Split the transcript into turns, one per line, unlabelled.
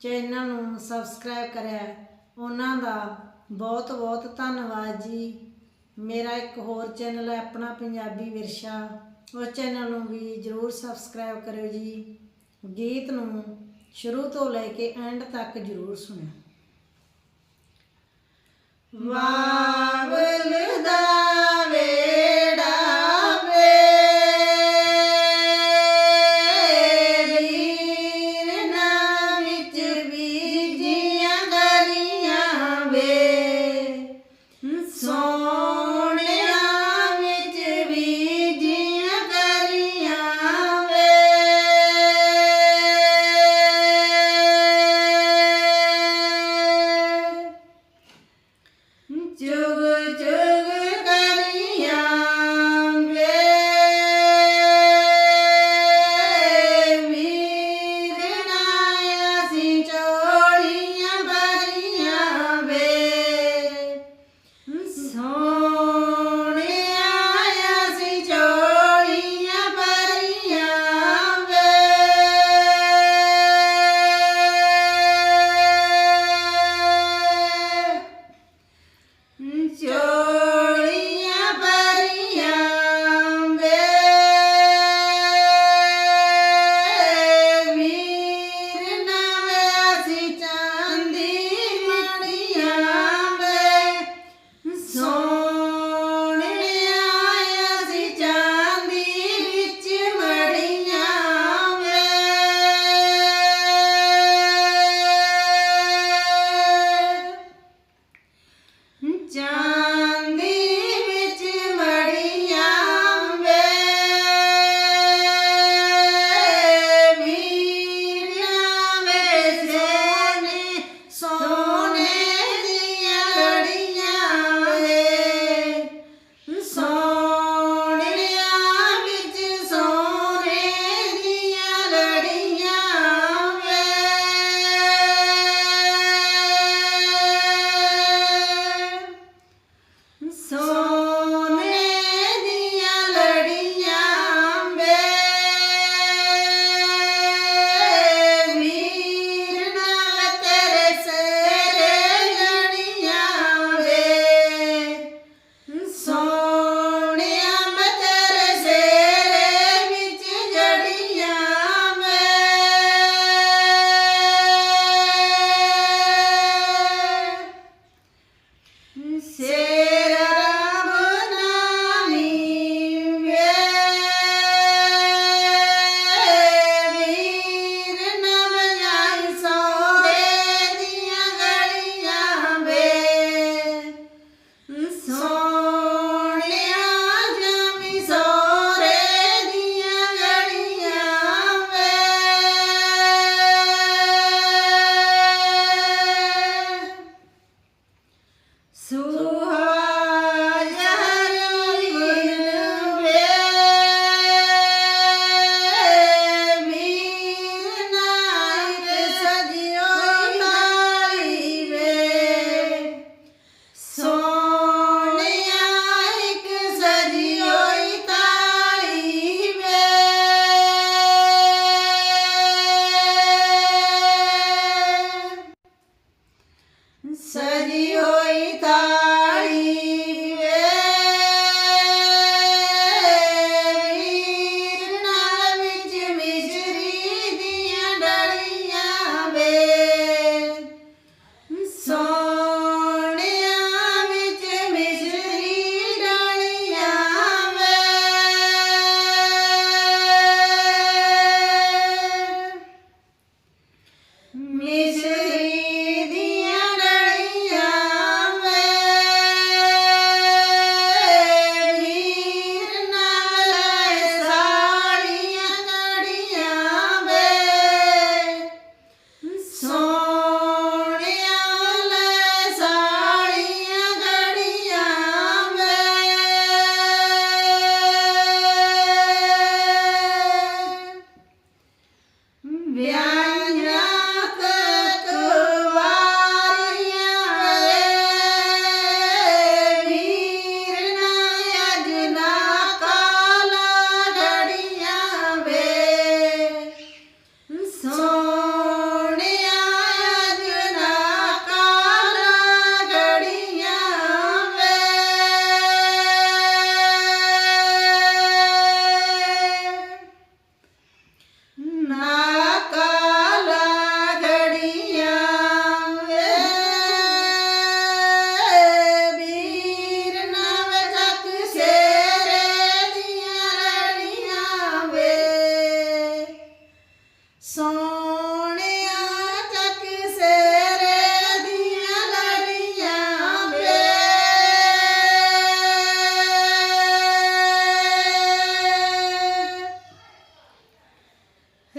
Channel ਨੂੰ subscribe ਕਰਿਆ ਉਹਨਾਂ ਦਾ ਬਹੁਤ ਬਹੁਤ ਧੰਨਵਾਦ ਜੀ। ਮੇਰਾ ਇੱਕ ਹੋਰ ਚੈਨਲ ਹੈ, ਆਪਣਾ ਪੰਜਾਬੀ ਵਿਰਸਾ। ਉਸ ਚੈਨਲ ਨੂੰ ਵੀ ਜਰੂਰ ਸਬਸਕ੍ਰਾਈਬ ਕਰਿਓ ਜੀ। ਗੀਤ ਨੂੰ ਸ਼ੁਰੂ ਤੋਂ ਲੈ ਕੇ ਐਂਡ ਤੱਕ ਜਰੂਰ ਸੁਣਿਓ।
ਵਾਹ!